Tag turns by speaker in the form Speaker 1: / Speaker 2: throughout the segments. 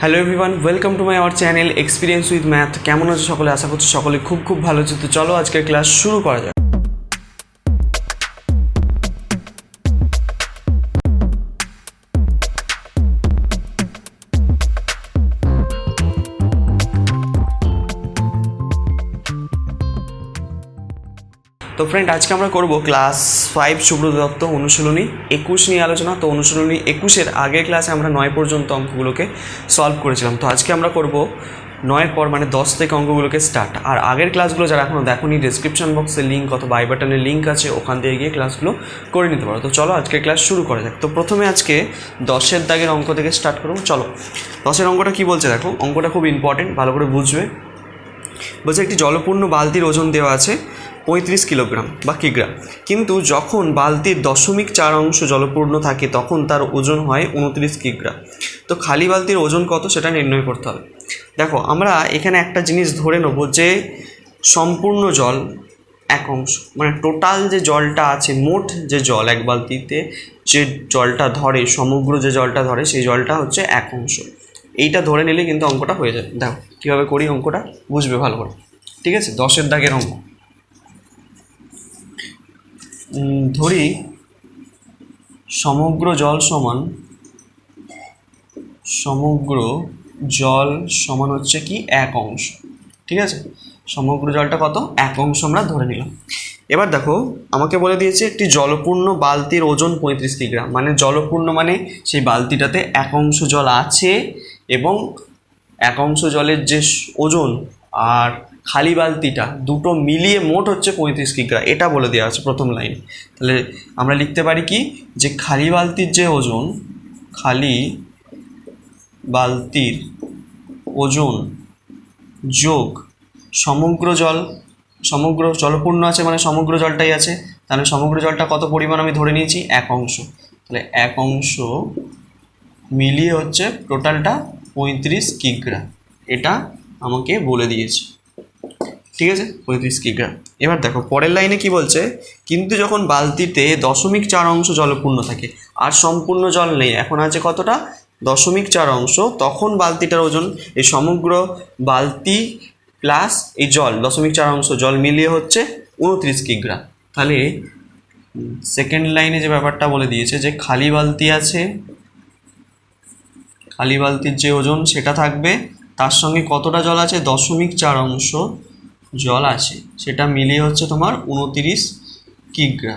Speaker 1: Hello everyone welcome to my our channel experience with math কেমন আছে সকলে? আশা করছি সকলে খুব খুব ভালো আছে। তো চলো আজকের ক্লাস শুরু করা যাক। তো ফ্রেন্ড আজকে আমরা করব ক্লাস ফাইভ সুব্রত দত্ত অনুশীলনী, একুশ নিয়ে আলোচনা। তো অনুশীলনী একুশের আগের ক্লাসে আমরা নয় পর্যন্ত অঙ্কগুলোকে সলভ করেছিলাম। তো আজকে আমরা করব নয়ের পর মানে দশ থেকে অঙ্কগুলোকে স্টার্ট আর আগের ক্লাসগুলো যারা এখনও দেখোনি ডিসক্রিপশন বক্সে লিঙ্ক অথবা আই বাটনের লিঙ্ক আছে, ওখান দিয়ে গিয়ে ক্লাসগুলো করে নিতে পারো। তো চলো আজকে ক্লাস শুরু করা যাক। তো প্রথমে আজকে দশের দাগের অঙ্ক থেকে স্টার্ট করব। চলো, দশের অঙ্কটা কী বলছে দেখো? অঙ্কটা খুব ইম্পর্টেন্ট ভালো করে বুঝবে। বলছে একটি জলপূর্ণ বালতির ওজন দেওয়া আছে। পঁয়ত্রিশ কিলোগ্রাম বা কিগ্রা কিন্তু যখন বালতির দশমিক চার অংশ জলপূর্ণ থাকে, তখন তার ওজন হয় উনত্রিশ কিগ্রা। তো খালি বালতির ওজন কত সেটা নির্ণয় করতে হবে। দেখো, আমরা এখানে একটা জিনিস ধরে নেব যে সম্পূর্ণ জল এক অংশ মানে টোটাল যে জলটা আছে, মোট যে জল এক বালতিতে যে জলটা ধরে, সমগ্র যে জলটা ধরে, সেই জলটা হচ্ছে এক অংশ। এইটা ধরে নিলে কিন্তু অঙ্কটা হয়ে যাবে। দেখো, কীভাবে করি অঙ্কটা? বুঝবে ভালো করে। ঠিক আছে? দশের দাগের অঙ্ক। ধরি সমগ্র জল সমান, সমগ্র জল সমান হচ্ছে কি এক অংশ, ঠিক আছে? সমগ্র জলটা কত? এক অংশ আমরা ধরে নিলাম। এবার দেখো, আমাকে বলে দিয়েছে একটি জলপূর্ণ বালতির ওজন পঁয়ত্রিশ কিগ্রাম মানে জলপূর্ণ মানে সেই বালতিটাতে এক অংশ জল আছে এবং এক অংশ জলের যে ওজন আর খালি বালতিটা দুটো মিলিয়ে মোট হচ্ছে পঁয়ত্রিশ কিগ্রা এটা বলে দেওয়া আছে প্রথম লাইন তাহলে আমরা লিখতে পারি কি? যে খালি বালতির যে ওজন, খালি বালতির ওজন যোগ সমগ্র জল, সমগ্র জলপূর্ণ আছে মানে সমগ্র জলটাই আছে, তাহলে সমগ্র জলটা কত পরিমাণ আমি ধরে নিয়েছি? এক অংশ। তাহলে এক অংশ মিলিয়ে হচ্ছে টোটালটা পঁয়ত্রিশ কিগ্রা এটা আমাকে বলে দিয়েছে। ঠিক আছে? পঁয়ত্রিশ কিগ্রা এবার দেখো, পরের লাইনে কি বলছে? কিন্তু যখন বালতিতে দশমিক চার অংশ জলপূর্ণ থাকে, আর সম্পূর্ণ জল নেই, এখন আছে কতটা? দশমিক চার অংশ। তখন বালতিটার ওজন, এই সমগ্র বালতি প্লাস এই জল, দশমিক চার অংশ জল মিলিয়ে হচ্ছে উনত্রিশ কিগ্রা তাহলে সেকেন্ড লাইনে যে ব্যাপারটা বলে দিয়েছে যে খালি বালতি আছে, খালি বালতির যে ওজন সেটা থাকবে, তার সঙ্গে কতটা জল আছে? দশমিক চার অংশ। জল আছে, সেটা মিলিয়ে হচ্ছে তোমার উনতিরিশ কিগ্রা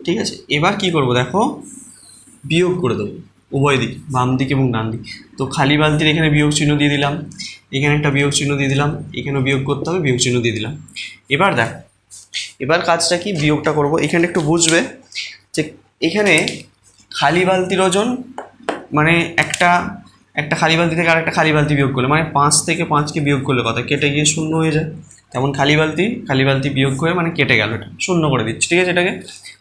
Speaker 1: ঠিক আছে? এবার কি করব দেখো? বিয়োগ করে দেবো, উভয় দিক, বাম দিক এবং ডান দিক। তো খালি বালতির এখানে বিয়োগ চিহ্ন দিয়ে দিলাম, এখানে একটা বিয়োগ চিহ্ন দিয়ে দিলাম, এখানেও বিয়োগ করতে হবে, বিয়োগ চিহ্ন দিয়ে দিলাম। এবার দেখ, এবার কাজটা কি? বিয়োগটা করব। এখানে একটু বুঝবে যে এখানে খালি বালতির ওজন মানে একটা একটা খালি বালতি থেকে আরেকটা খালি বালতি বিয়োগ করলে মানে পাঁচ থেকে পাঁচকে বিয়োগ করলে কথা কেটে গিয়ে শূন্য হয়ে যায়। তেমন খালি বালতি খালি বালতি বিয়োগ করে মানে কেটে গেল এটা। শূন্য করে দিচ্ছি, ঠিক আছে এটাকে?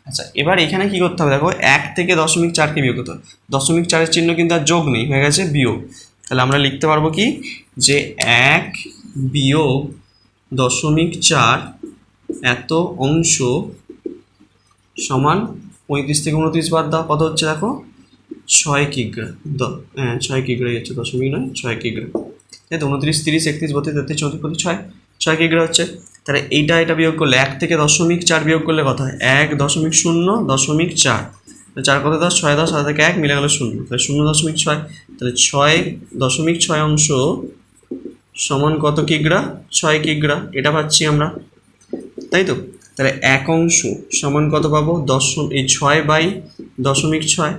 Speaker 1: আচ্ছা এবার এখানে কি করতে হবে? দেখো, এক থেকে দশমিক চারকে বিয়োগ করতে হবে। দশমিক চারের চিহ্ন কিন্তু আর যোগ নেই, হয়ে গেছে বিয়োগ। তাহলে আমরা লিখতে পারব কি? যে এক বিয়োগ দশমিক চার এত অংশ সমান পঁয়ত্রিশ থেকে উনত্রিশ বাদ দাও। কত হচ্ছে দেখো? ছয় কিগ্রা হ্যাঁ ছয় কিগ্রা হচ্ছে দশমিক নয়, ছয় কিগ্রা তাই তো উনত্রিশ, তিরিশ, একত্রিশ, বত্রিশ, তেত্রিশ, চৌত্রিশ, পঁচিশ, ছয়। ছয় কিগ্রা হচ্ছে, তাহলে এইটা এটা বিয়োগ করলে এক থেকে দশমিক চার বিয়োগ করলে হয়? এক দশমিক শূন্য, দশমিক চার। চার কত দশ? ছয় দশ, সাত থেকে এক মিলে গেল শূন্য। তাহলে শূন্য দশমিক ছয়, তাহলে ছয় দশমিক ছয় অংশ সমান কত কিগ্রা ছয় কিগ্রা এটা পাচ্ছি আমরা। তাই তো? তাহলে এক অংশ সমান কত পাবো? দশম, এই ছয় বাই দশমিক ছয়।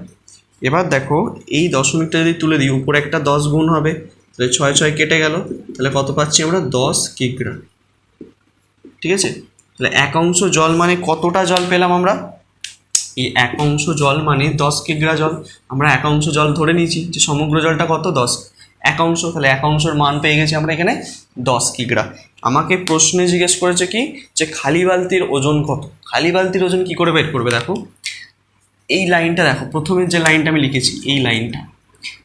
Speaker 1: এবার দেখো, এই দশমিকটা যদি তুলে দিই, উপরে একটা দশ গুণ হবে, তাহলে ছয় ছয় কেটে গেল, তাহলে কত পাচ্ছি আমরা? দশ কিগ্রা। ঠিক আছে? তাহলে এক অংশ জল মানে কতটা জল পেলাম আমরা? এই এক অংশ জল মানে দশ কিগ্রা জল। আমরা এক অংশ জল ধরে নিয়েছি, যে সমগ্র জলটা কত? দশ। এক অংশ, তাহলে এক অংশের মান পেয়ে গেছি আমরা এখানে দশ কিগ্রা। আমাকে প্রশ্নে জিজ্ঞেস করেছে কি? যে খালি বালতির ওজন কত? খালি বালতির ওজন কি করে বের করবে? দেখো। এই লাইনটা দেখো, প্রথমে যে লাইনটা আমি লিখেছি, এই লাইনটা।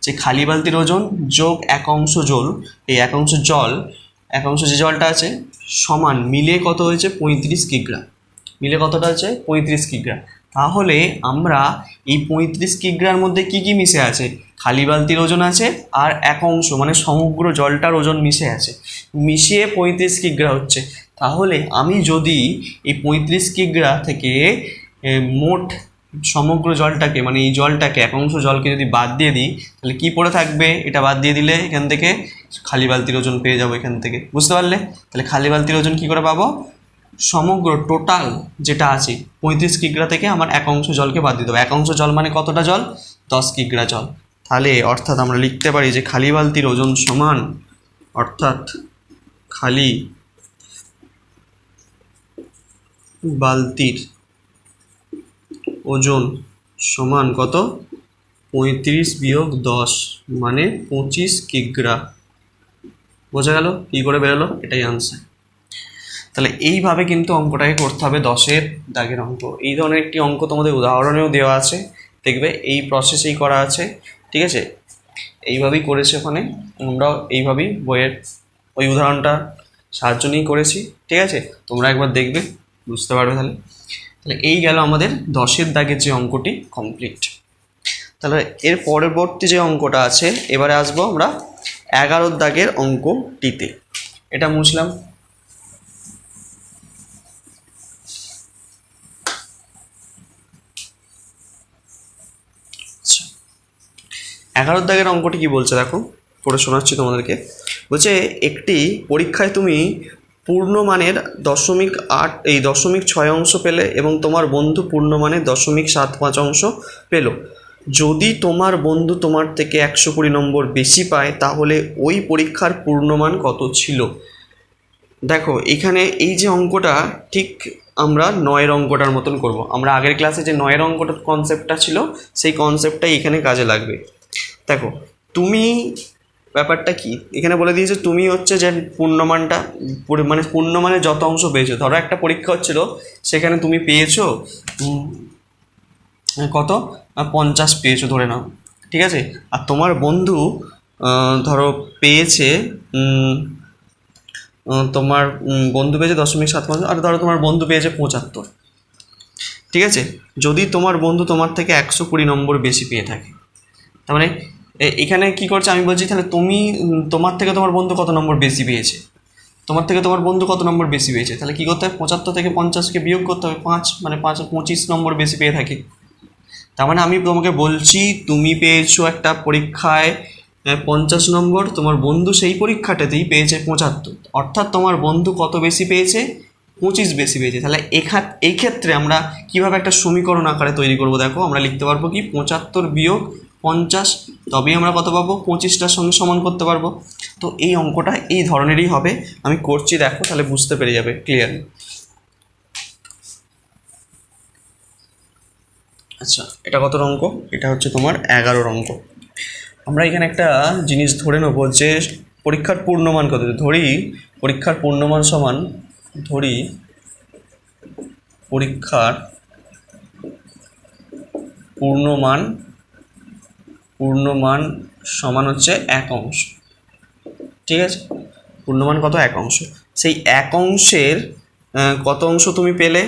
Speaker 1: যে খালি বালতির ওজন যোগ এক অংশ জল, এই এক অংশ জল, এক অংশ যে জলটা আছে, সমান মিলে কত হয়েছে পঁয়ত্রিশ কিগ্রা। মিলে কতটা আছে পঁয়ত্রিশ কিগ্রা। তাহলে আমরা এই পঁয়ত্রিশ কিগ্রার মধ্যে কি কি মিশে আছে? খালি বালতির ওজন আছে আর এক অংশ মানে সমগ্র জলটার ওজন মিশে আছে। মিশিয়ে পঁয়ত্রিশ কিগ্রা হচ্ছে। তাহলে আমি যদি এই পঁয়ত্রিশ কিগ্রা থেকে মোট সমগ্র জলটাকে মানে এই জলটাকে, এক অংশ জলকে যদি বাদ দিয়ে দিই, তাহলে কি পড়ে থাকবে? এটা বাদ দিয়ে দিলে এখান থেকে খালি বালতির ওজন পেয়ে যাব এখান থেকে। বুঝতে পারলে? তাহলে খালি বালতির ওজন কি করে পাবো? সমগ্র টোটাল যেটা আছে, পঁয়ত্রিশ কিগ্রা থেকে আমার এক অংশ জলকে বাদ দিয়ে দেবো। এক অংশ জল মানে কতটা জল? দশ কিগ্রা জল। তাহলে অর্থাৎ আমরা লিখতে পারি যে খালি বালতির ওজন সমান, অর্থাৎ খালি বালতির ওজন সমান কত? পঁয়ত্রিশ বিয়োগ দশ মানে পঁচিশ কিগ্রা। বোঝা গেল? কী করে বেরোলো? এটাই আনসার তাহলে এইভাবে কিন্তু অঙ্কটাকে করতে হবে দশের দাগের অঙ্ক। এই ধরনের একটি অঙ্ক তোমাদের উদাহরণেও দেওয়া আছে। দেখবে এই প্রসেসেই করা আছে। ঠিক আছে? এইভাবেই করেছে ওখানে। আমরাও এইভাবেই বইয়ের ওই উদাহরণটা সাহায্য নিয়েই করেছি। ঠিক আছে? তোমরা একবার দেখবে, বুঝতে পারবে তাহলে। তাহলে এই গেল আমাদের দশের দাগের যে অঙ্কটি কমপ্লিট তাহলে এর পরবর্তী যে অঙ্কটা আছে, এবারে আসব আমরা এগারোর দাগের অঙ্কটিতে। এটা মুছলাম। এগারোর দাগের অঙ্কটি কি বলছে দেখো? পড়ে শোনাচ্ছি তোমাদেরকে। বলছে, একটি পরীক্ষায় তুমি পূর্ণমানের দশমিক আট, এই দশমিক ছয় অংশ পেলে এবং তোমার বন্ধু পূর্ণমানের দশমিক সাত পাঁচ অংশ পেল। যদি তোমার বন্ধু তোমার থেকে একশো কুড়ি নম্বর বেশি পায়, তাহলে ওই পরীক্ষার পূর্ণমান কত ছিল? দেখো, এখানে এই যে অঙ্কটা, ঠিক আমরা নয়ের অঙ্কটার মতন করব। আমরা আগের ক্লাসে যে নয়ের অঙ্কটার কনসেপ্টটা ছিল, সেই কনসেপ্টটাই এখানে কাজে লাগবে। দেখো, তুমি ব্যাপারটা কি? এখানে বলে দিয়েছে, তুমি হচ্ছে যে পূর্ণমানটা মানে পূর্ণমানে যত অংশ পেয়েছ। ধরো একটা পরীক্ষা হচ্ছিল, সেখানে তুমি পেয়েছ কত? পঞ্চাশ পেয়েছ, ধরে নাও। ঠিক আছে? আর তোমার বন্ধু ধরো পেয়েছে তোমার বন্ধু পেয়েছে দশমিক সাত পাঁচ, আর ধরো তোমার বন্ধু পেয়েছে পঁচাত্তর। ঠিক আছে? যদি তোমার বন্ধু তোমার থেকে একশো কুড়ি নম্বর বেশি পেয়ে থাকে, তার মানে এখানে কি করছে? আমি বলছি, তাহলে তুমি তোমার থেকে তোমার বন্ধু কত নম্বর বেশি পেয়েছে? তোমার থেকে তোমার বন্ধু কত নম্বর বেশি পেয়েছে? তাহলে কী করতে হবে? পঁচাত্তর থেকে পঞ্চাশকে বিয়োগ করতে হবে। পাঁচ মানে পাঁচ, পঁচিশ নম্বর বেশি পেয়ে থাকে। তার মানে আমি তোমাকে বলছি, তুমি পেয়েছ একটা পরীক্ষায় পঞ্চাশ নম্বর। তোমার বন্ধু সেই পরীক্ষাটাতেই পেয়েছে পঁচাত্তর। অর্থাৎ তোমার বন্ধু কত বেশি পেয়েছে? পঁচিশ বেশি পেয়েছে। তাহলে এখা এই ক্ষেত্রে আমরা কীভাবে একটা সমীকরণ আকারে তৈরি করব? দেখো, আমরা লিখতে পারব কি? পঁচাত্তর বিয়োগ পঞ্চাশ, তবেই আমরা কত পাবো? পঁচিশটার সঙ্গে সমান করতে পারব। তো এই অঙ্কটা এই ধরনেরই হবে। আমি করছি, দেখো, তাহলে বুঝতে পেরে যাবে ক্লিয়ারলি আচ্ছা এটা কত অঙ্ক? এটা হচ্ছে তোমার এগারোর অঙ্ক। আমরা এখানে একটা জিনিস ধরে নেব যে পরীক্ষার পূর্ণমান কত? ধরি পরীক্ষার পূর্ণমান সমান, ধরি পরীক্ষার পূর্ণমান পূর্ণমান সমান হচ্ছে এক অংশ। ঠিক আছে? পূর্ণমান কত? এক অংশ। সেই এক অংশের কত অংশ তুমি পেলে?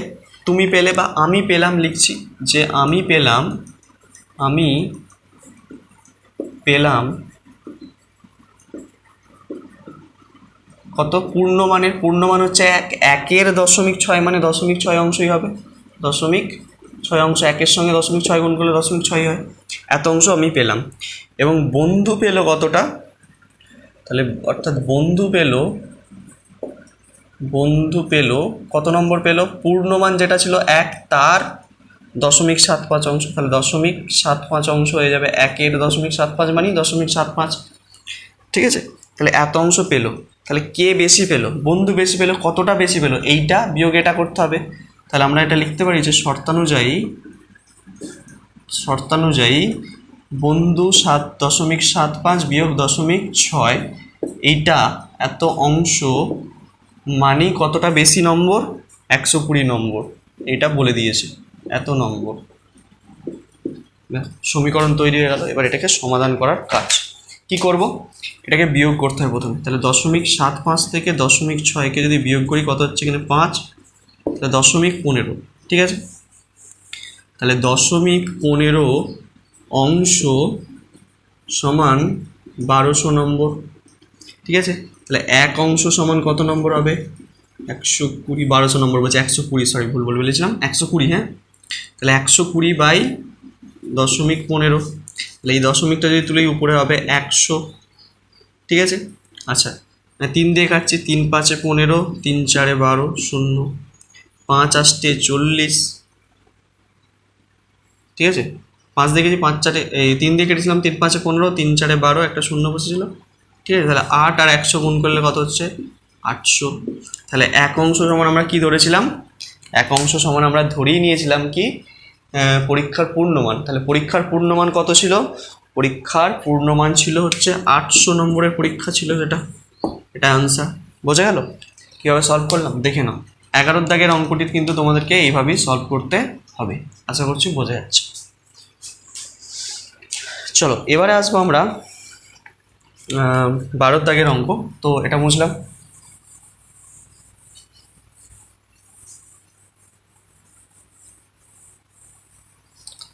Speaker 1: তুমি পেলে বা আমি পেলাম লিখছি যে আমি পেলাম আমি পেলাম কত? পূর্ণমানের, পূর্ণমান হচ্ছে এক, একের দশমিক ছয় মানে দশমিক ছয় অংশই হবে। দশমিক ছয় অংশ, একের সঙ্গে দশমিক ছয় গুণ করলে দশমিক ছয় হয়। এত অংশ আমি পেলাম। এবং বন্ধু পেল কতটা? তাহলে অর্থাৎ বন্ধু পেল বন্ধু পেল, কত নম্বর পেল? পূর্ণমান যেটা ছিল এক, তার দশমিক সাত পাঁচ অংশ। তাহলে দশমিক সাত পাঁচ অংশ হয়ে যাবে একের দশমিক সাত পাঁচ মানে দশমিক সাত পাঁচ। ঠিক আছে? তাহলে এত অংশ পেল। তাহলে কে বেশি পেল? বন্ধু বেশি পেল, কতটা বেশি পেল? এইটা বিয়োগ এটা করতে হবে। তাহলে আমরা এটা লিখতে পারি যে শর্তানুযায়ী শর্তানুযায়ী বন্ধু সাত দশমিক সাত পাঁচ বিয়োগ দশমিক ছয়। এইটা এত অংশ মানে কতটা বেশি নম্বর? একশো কুড়ি নম্বর। এটা বলে দিয়েছে। এত নম্বর। সমীকরণ তৈরি হয়ে গেল। এবার এটাকে সমাধান করার কাজ। কি করব? এটাকে বিয়োগ করতে হবে প্রথমে। তাহলে দশমিক সাত পাঁচ থেকে দশমিক ছয়কে যদি বিয়োগ করি, কত হচ্ছে এখানে পাঁচ? তাহলে দশমিক পনেরো। ঠিক আছে? তাহলে দশমিক পনেরো অংশ সমান বারোশো নম্বর। ঠিক আছে? তাহলে এক অংশ সমান কত নম্বর হবে? একশো কুড়ি, বারোশো নম্বর বলছে, একশো কুড়ি সরি ভুল বলে বলেছিলাম, একশো কুড়ি হ্যাঁ? তাহলে একশো কুড়ি বাই দশমিক পনেরো। তাহলে এই দশমিকটা যদি তুলে উপরে হবে একশো। ঠিক আছে? আচ্ছা মানে তিন দিয়ে কাটছি, তিন পাঁচে পনেরো, তিন চারে বারো, শূন্য। পাঁচ আষ্টে চল্লিশ। ঠিক আছে? পাঁচ দিয়ে গেছি পাঁচ চারে, এই তিন দিয়ে কেটেছিলাম তিন, পাঁচে পনেরো, তিন চারে বারো, একটা শূন্য বসেছিল। ঠিক আছে? তাহলে আট আর একশো গুণ করলে কত হচ্ছে? আটশো। তাহলে এক অংশ সমান আমরা কি ধরেছিলাম? এক অংশ সমান আমরা ধরেই নিয়েছিলাম কি? পরীক্ষার পূর্ণমান। তাহলে পরীক্ষার পূর্ণমান কত ছিল? পরীক্ষার পূর্ণমান ছিল হচ্ছে আটশো নম্বরের পরীক্ষা ছিল সেটা। এটা আনসার বোঝা গেল? কীভাবে সলভ করলাম? দেখে নাও। এগারোর দাগের অঙ্কটি কিন্তু তোমাদেরকে এইভাবেই সলভ করতে হবে। আশা করছি বোঝা যাচ্ছে। চলো, এবারে আসব আমরা বারোর দাগের অঙ্ক। তো এটা বুঝলাম।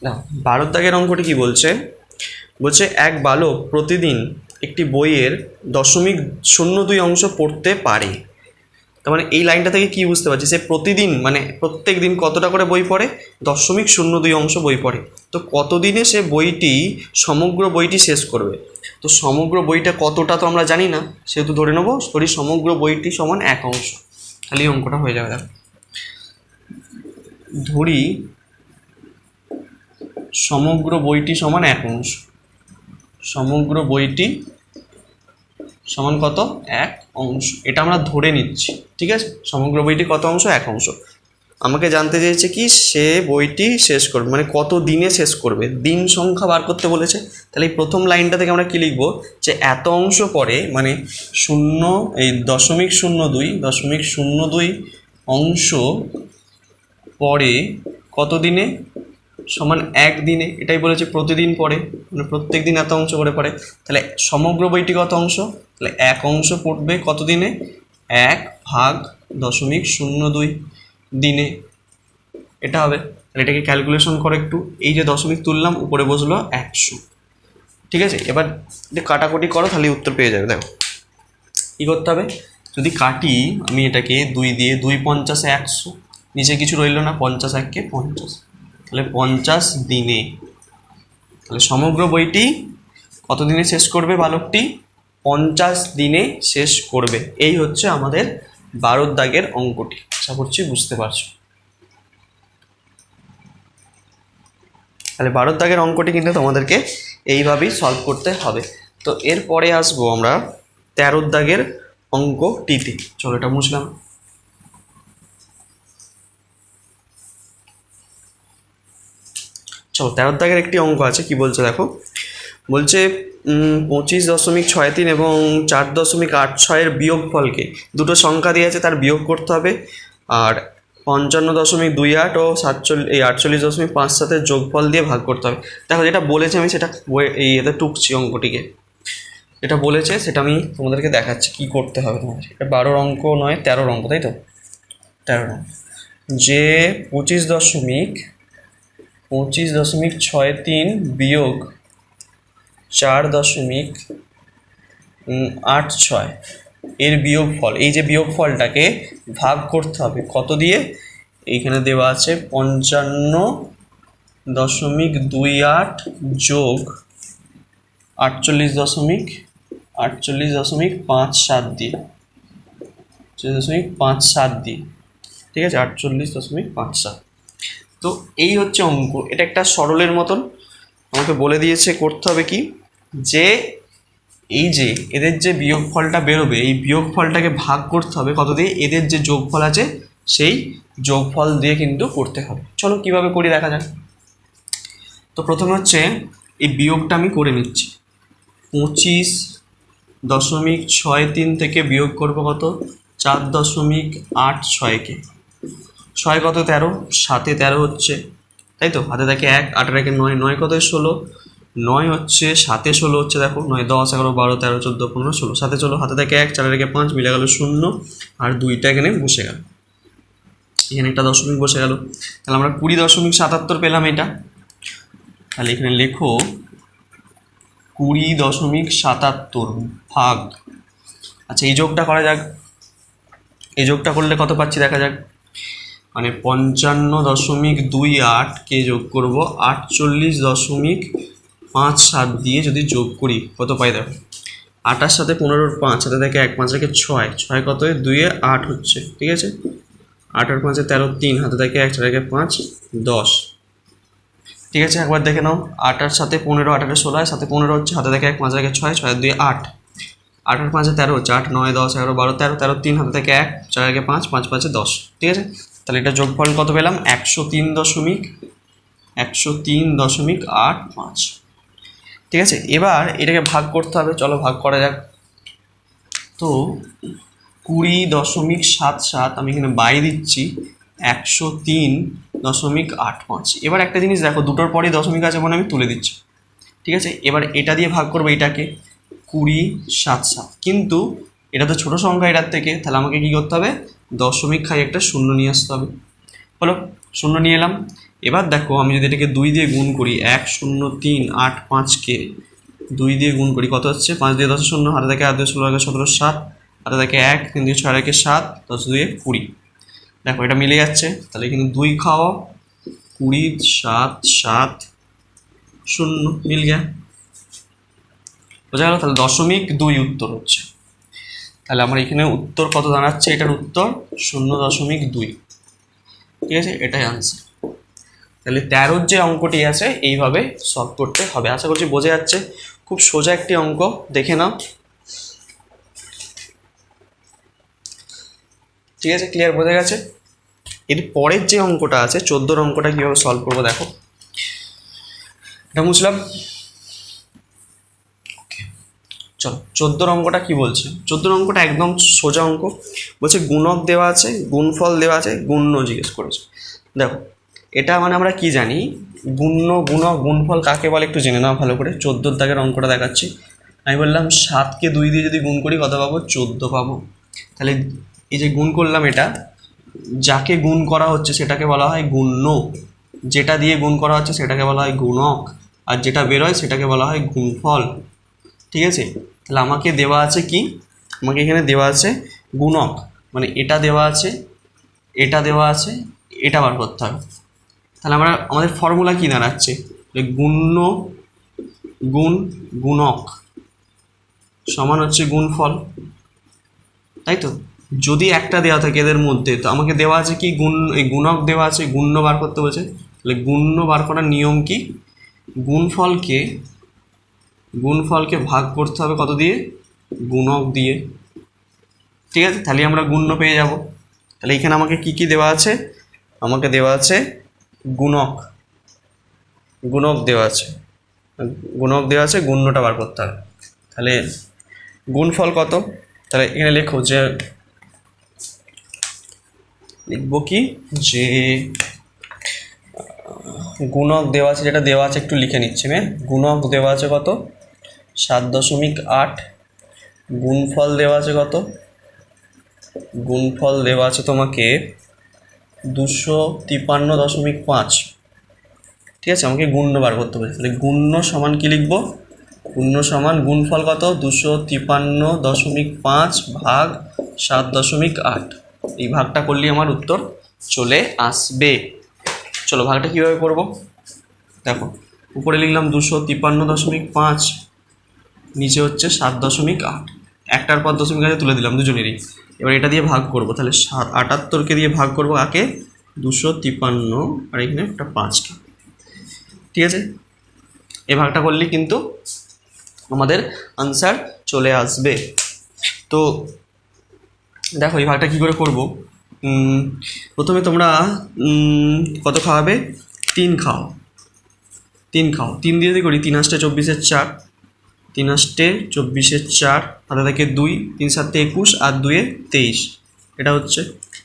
Speaker 1: না, বারোর দাগের অঙ্কটি কি বলছে? বলছে, এক বালক প্রতিদিন একটি বইয়ের দশমিক শূন্য দুই অংশ পড়তে পারে। তার মানে এই লাইনটা থেকে কি বুঝতে পারছি? সে প্রতিদিন মানে প্রত্যেক দিন কতটা করে বই পড়ে? দশমিক শূন্য দুই অংশ বই পড়ে। তো কতদিনে সে বইটি, সমগ্র বইটি শেষ করবে? তো সমগ্র বইটা কতটা তো আমরা জানি না। সেহেতু ধরে নেব ধরি সমগ্র বইটি সমান এক অংশ। খালি অঙ্কটা হয়ে যাবে ধরি, সমগ্র বইটি সমান এক অংশ। সমগ্র বইটি সমান কত? এক অংশ। এটা আমরা ধরে নিচ্ছি, ঠিক আছে? সমগ্র বইটি কত অংশ? এক অংশ। আমাকে জানতে চেয়েছে কি, সে বইটি শেষ করবে মানে কত দিনে শেষ করবে? দিন সংখ্যা বার করতে বলেছে। তাহলে এই প্রথম লাইনটা থেকে আমরা কি লিখব? যে এত অংশ পরে মানে শূন্য, এই দশমিক শূন্য দুই, দশমিক শূন্য দুই অংশ পরে কত দিনে? সমান এক দিনে, এটাই বলেছে প্রতিদিন পড়ে মানে প্রত্যেক দিন এত অংশ করে পড়ে। তাহলে সমগ্র বইটি কত অংশ? তাহলে এক অংশ পড়বে কত দিনে? এক ভাগ দশমিক শূন্য দুই দিনে। এটা হবে। তাহলে এটাকে ক্যালকুলেশন করে একটু। এই যে দশমিক তুললাম, উপরে বসল একশো। ঠিক আছে? এবার যে কাটাকুটি করো, তাহলে উত্তর পেয়ে যাবে। দেখো। কী করতে হবে? যদি কাটি, আমি এটাকে দুই দিয়ে দুই পঞ্চাশে একশো, নিচে কিছু রইল না, পঞ্চাশ এককে পঞ্চাশ। তাহলে পঞ্চাশ দিনে। তাহলে সমগ্র বইটি কত দিনে শেষ করবে বালকটি? পঞ্চাশ দিনে শেষ করবে। এই হচ্ছে আমাদের বারোর দাগের অঙ্কটি। আশা করছি বুঝতে পারছ। তাহলে বারোর দাগের অঙ্কটি কিন্তু তোমাদেরকে এইভাবেই সলভ করতে হবে। তো এরপরে আসব আমরা তেরোর দাগের অঙ্কটিতে। চলো এটা বুঝলাম চলো, তেরো দাগের একটি অঙ্ক আছে, কি বলছে দেখো? বলছে পঁচিশ দশমিক ছয় তিন এবং চার দশমিক আট ছয়ের বিয়োগফলকে দুটো সংখ্যা দিয়ে আছে তার বিয়োগ করতে হবে। আর পঞ্চান্ন দশমিক দুই আট ও সাতচল্লিশ এই আটচল্লিশ দশমিক পাঁচ সাতের যোগফল দিয়ে ভাগ করতে হবে। দেখো, যেটা বলেছে আমি, সেটা এই এতে টুকছি অঙ্কটিকে। এটা বলেছে, সেটা আমি তোমাদেরকে দেখাচ্ছি, কি করতে হবে তোমাদের। এটা বারোর অঙ্ক নয়, তেরোর অঙ্ক, তাই তো? তেরোর অঙ্ক। যে পঁচিশ দশমিক পঁচিশ দশমিক ছয় তিন বিয়োগ চার দশমিক আট ছয়। এর বিয়োগফল, এই যে বিয়োগফলটাকে ভাগ করতে হবে, কত দিয়ে? এইখানে দেওয়া আছে পঞ্চান্ন দশমিক দুই আট যোগ আটচল্লিশ দশমিক আটচল্লিশ দশমিক পাঁচ সাত দিয়ে। আটচল্লিশ দশমিক পাঁচ সাত দিয়ে, ঠিক আছে? আটচল্লিশ দশমিক পাঁচ সাত। তো এই হচ্ছে অঙ্ক। এটা একটা সরলের মতন। আমাকে বলে দিয়েছে করতে হবে কি? যে এই যে এদের যে বিয়োগফলটা বেরোবে, এই বিয়োগফলটাকে ভাগ করতে হবে কত দিয়ে এদের যে যোগফল আছে, সেই যোগফল দিয়ে কিন্তু করতে হবে। চলো কীভাবে করি দেখা যাক। তো প্রথমে হচ্ছে এই বিয়োগটা আমি করে নিচ্ছি। পঁচিশ দশমিক ছয় তিন থেকে বিয়োগ করব কত? চার দশমিক আট ছয়কে। ছয় কত তেরো? সাতে তেরো হচ্ছে। তাই তো? হাতে দেখে এক আটের একে নয়। নয় কত ষোলো। নয় হচ্ছে, সাতে ষোলো হচ্ছে, দেখো। নয়, দশ, এগারো, বারো, তেরো, চোদ্দ, পনেরো, ষোলো। সাতে ষোলো হাতে দেখে এক চারের একে পাঁচ, মিলে গেল শূন্য, আর দুইটা এখানে বসে গেল। এখানে একটা দশমিক বসে গেল। তাহলে আমরা কুড়ি দশমিক সাতাত্তর পেলাম এটা। তাহলে এখানে লেখো, কুড়ি দশমিক সাতাত্তর ভাগ। আচ্ছা এই যোগটা করা যাক। এই যোগটা করলে কত পাচ্ছি? দেখা যাক। মানে পঞ্চান্ন দশমিক দুই আটকে যোগ করব, আটচল্লিশ দশমিক পাঁচ সাত দিয়ে যদি যোগ করি, কত পাই দেখো? আটার সাথে পনেরোর পাঁচ হাতে থেকে এক পাঁচ রেখে ছয় ছয় কত দুইয়ে আট হচ্ছে, ঠিক আছে? আট আর পাঁচে তেরো তিন, হাতে থেকে এক চার রেখে পাঁচ, দশ। ঠিক আছে, একবার দেখে নাও। আটার সাথে পনেরো আটারে ষোলো সাথে পনেরো হচ্ছে, হাতে থেকে এক, পাঁচ রেখে ছয় ছয় দুই আট। আট আর পাঁচে তেরো হচ্ছে, আট, নয়, দশ, এগারো, বারো, তেরো তেরো, তিন, হাতে থেকে এক চার একে পাঁচ পাঁচ, পাঁচে দশ। ঠিক আছে? তাহলে এটা যোগফল কত পেলাম? একশো তিন দশমিক, একশো তিন দশমিক আট পাঁচ। ঠিক আছে? এবার এটাকে ভাগ করতে হবে। চলো ভাগ করা যাক। তো কুড়ি দশমিক সাত সাত, আমি এখানে বাই দিচ্ছি, একশো তিন দশমিক আট পাঁচ। এবার একটা জিনিস দেখো, দুটোর পরেই দশমিক আছে মানে আমি তুলে দিচ্ছি। ঠিক আছে? এবার এটা দিয়ে ভাগ করব এটাকে, কুড়ি সাত সাত। কিন্তু এটা তো ছোটো সংখ্যা এটার থেকে, তাহলে আমাকে কী করতে হবে? দশমিক খাই একটা শূন্য নিয়ে আসতে হবে। হলো, শূন্য নিয়ে এলাম। এবার দেখো, আমি যদি এটাকে দুই দিয়ে গুণ করি, এক শূন্য তিন আট পাঁচকে দুই দিয়ে গুণ করি, কত হচ্ছে? পাঁচ দিয়ে দশ শূন্য হাতে থেকে আট দিয়ে ষোলো আগে সতেরো, সাত। হাতে থেকে এক, তিন দিয়ে ছয় একে সাত, দশ দুয়ে কুড়ি। দেখো, এটা মিলে যাচ্ছে। তাহলে কিন্তু দুই খাওয়া কুড়ি, সাত সাত, শূন্য, মিল গিয়া বোঝা গেল? তাহলে দশমিক দুই উত্তর হচ্ছে। তাহলে আমার এখানে উত্তর কত দাঁড়াচ্ছে এটার উত্তর শূন্য দশমিক দুই। ঠিক আছে? এটাই আনসার তাহলে তেরোর যে অঙ্কটি আছে, এইভাবে সলভ করতে হবে। আশা করছি বোঝা যাচ্ছে। খুব সোজা একটি অঙ্ক। দেখে নাও। ঠিক আছে? ক্লিয়ার বোঝা গেছে? এর পরের যে অঙ্কটা আছে, চোদ্দোর অঙ্কটা কীভাবে সলভ করব দেখো। এটা বুঝলাম চলো, চোদ্দোর অঙ্কটা কি বলছে? চোদ্দোর অঙ্কটা একদম সোজা অঙ্ক। বলছে গুণক দেওয়া আছে, গুণফল দেওয়া আছে, গুণ্য জিজ্ঞেস করেছে। দেখো, এটা মানে আমরা কি জানি? গুণ্য গুণক গুণফল কাকে বলে একটু জেনে নাও ভালো করে। চোদ্দোর দাগের অঙ্কটা দেখাচ্ছি। আমি বললাম সাতকে দুই দিয়ে যদি গুণ করি, কত পাবো? চোদ্দ পাবো। তাহলে এই যে গুণ করলাম এটা, যাকে গুণ করা হচ্ছে সেটাকে বলা হয় গুণ্য। যেটা দিয়ে গুণ করা হচ্ছে সেটাকে বলা হয় গুণক। আর যেটা বেরোয় সেটাকে বলা হয় গুণফল। ঠিক আছে? তাহলে আমাকে দেওয়া আছে কি? আমাকে এখানে দেওয়া আছে গুণক। মানে এটা দেওয়া আছে, এটা দেওয়া আছে, এটা বার করতে হবে। তাহলে আমরা, আমাদের ফর্মুলা কী দাঁড়াচ্ছে? গুণ্য, গুণ, গুণক সমান হচ্ছে গুণফল। তাই তো? যদি একটা দেওয়া থাকে এদের মধ্যে, তো আমাকে দেওয়া আছে কি গুণ, এই গুণক দেওয়া আছে, গুণ্য বার করতে বলছে। তাহলে গুণ্য বার করার নিয়ম কি? গুণফলকে গুণফলকে ভাগ করতে হবে কত দিয়ে? গুণক দিয়ে। ঠিক আছে? তাহলে আমরা গুণ্য পেয়ে যাব। তাহলে এখানে আমাকে কি কি দেওয়া আছে? আমাকে দেওয়া আছে গুণক। গুণক দেওয়া আছে। গুণক দেওয়া আছে, গুণ্যটা বার করতে হবে। তাহলে গুণফল কত? তাহলে এখানে লেখো যে, লিখব কি? যে গুণক দেওয়া আছে, যেটা দেওয়া আছে একটু লিখে নিচ্ছি আমি। গুণক দেওয়া আছে কত? সাত দশমিক আট। গুণফল দেওয়া আছে কত? গুণফল দেওয়া আছে তোমাকে দুশো তিপ্পান্ন দশমিক পাঁচ। ঠিক আছে, আমাকে গুণ্য বার করতে হবে। তাহলে গুণ্য সমান কি লিখব? গুণ্য সমান গুণফল কত? দুশো তিপ্পান্ন দশমিক পাঁচ ভাগ সাত দশমিক আট। এই ভাগটা করলেই আমার উত্তর চলে আসবে। চলো ভাগটা কীভাবে করব? দেখো, উপরে লিখলাম দুশো তিপ্পান্ন দশমিক পাঁচ। নিচে হচ্ছে সাত দশমিক আট। একটার পর দশমিক আছে, তুলে দিলাম দুজনেরই। এবার এটা দিয়ে ভাগ করব, তাহলে সাত, আটাত্তরকে দিয়ে ভাগ করব আগে দুশো তিপ্পান্ন আর এখানে একটা পাঁচকে। ঠিক আছে? এই ভাগটা করলে কিন্তু আমাদের আনসার চলে আসবে। তো দেখো, এই ভাগটা কী করে করব? প্রথমে তোমরা কত খাওয়াবে? তিন খাও। তিন খাও। তিন দিয়ে করি, তিন আষ্টে চব্বিশের চার। তিন আষ্টে চব্বিশের চার হাতে থেকে দুই, তিন সাতে একুশ, আর দুয়ে তেইশ। এটা হচ্ছে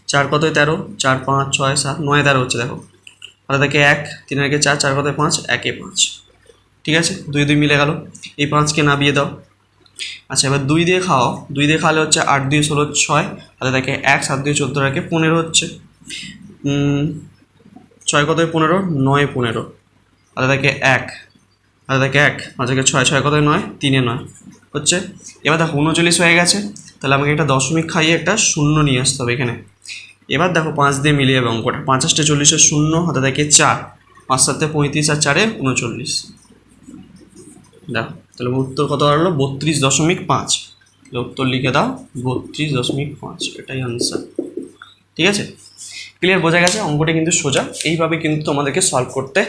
Speaker 1: চার কতয় তেরো? চার, পাঁচ, ছয়, সাত, নয়, তেরো হচ্ছে দেখো। হাতে থেকে এক, তিন একে চার চার কতয় পাঁচ? একে পাঁচ। ঠিক আছে? দুই দুই মিলে গেল। এই পাঁচকে নামিয়ে দাও। আচ্ছা এবার দুই দিয়ে খাও। দুই দিয়ে খাওয়ালে হচ্ছে আট দিয়ে ষোলো, ছয়। হাতে থেকে এক, সাত দিয়ে চোদ্দ রাখে পনেরো হচ্ছে। ছয় কত পনেরো? নয়, পনেরো। আধা থেকে এক। আধা থেকে এক, পাঁচ ছয় ছয় কত নয়? তিনে নয়। হচ্ছে? এবার দেখো উনচল্লিশ হয়ে গেছে। তাহলে আমাকে একটা দশমিক খাইয়ে একটা শূন্য নিয়ে আসতে হবে এখানে। এবার দেখো পাঁচ দিয়ে মিলিয়ে যাবে অঙ্কটা। পঞ্চাশটা চল্লিশের শূন্য, হাতে থেকে চার। পাঁচ সাতে পঁয়ত্রিশ আর চারে উনচল্লিশ। দেখো, তাহলে উত্তর কত হলো বত্রিশ দশমিক পাঁচ। তাহলে উত্তর লিখে দাও, বত্রিশ দশমিক পাঁচ। এটাই আনসার ঠিক আছে? ক্লিয়ার বোঝা গেছে? অঙ্কটা কিন্তু সোজা। এইভাবে কিন্তু তোমাদেরকে সলভ করতে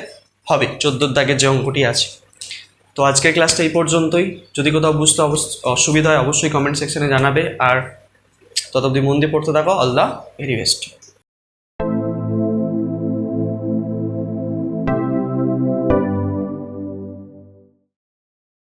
Speaker 1: হবে। চোদ্দোর দাগের যে অঙ্কটি আছে। তো আজকের ক্লাসটা এই পর্যন্তই। যদি কোথাও বুঝতে অসুবিধা হয়, অবশ্যই কমেন্ট সেকশনে জানাবে। আর ততদিন মন দিয়ে পড়তে থাকো। আল্লাহ ভেরি বেস্ট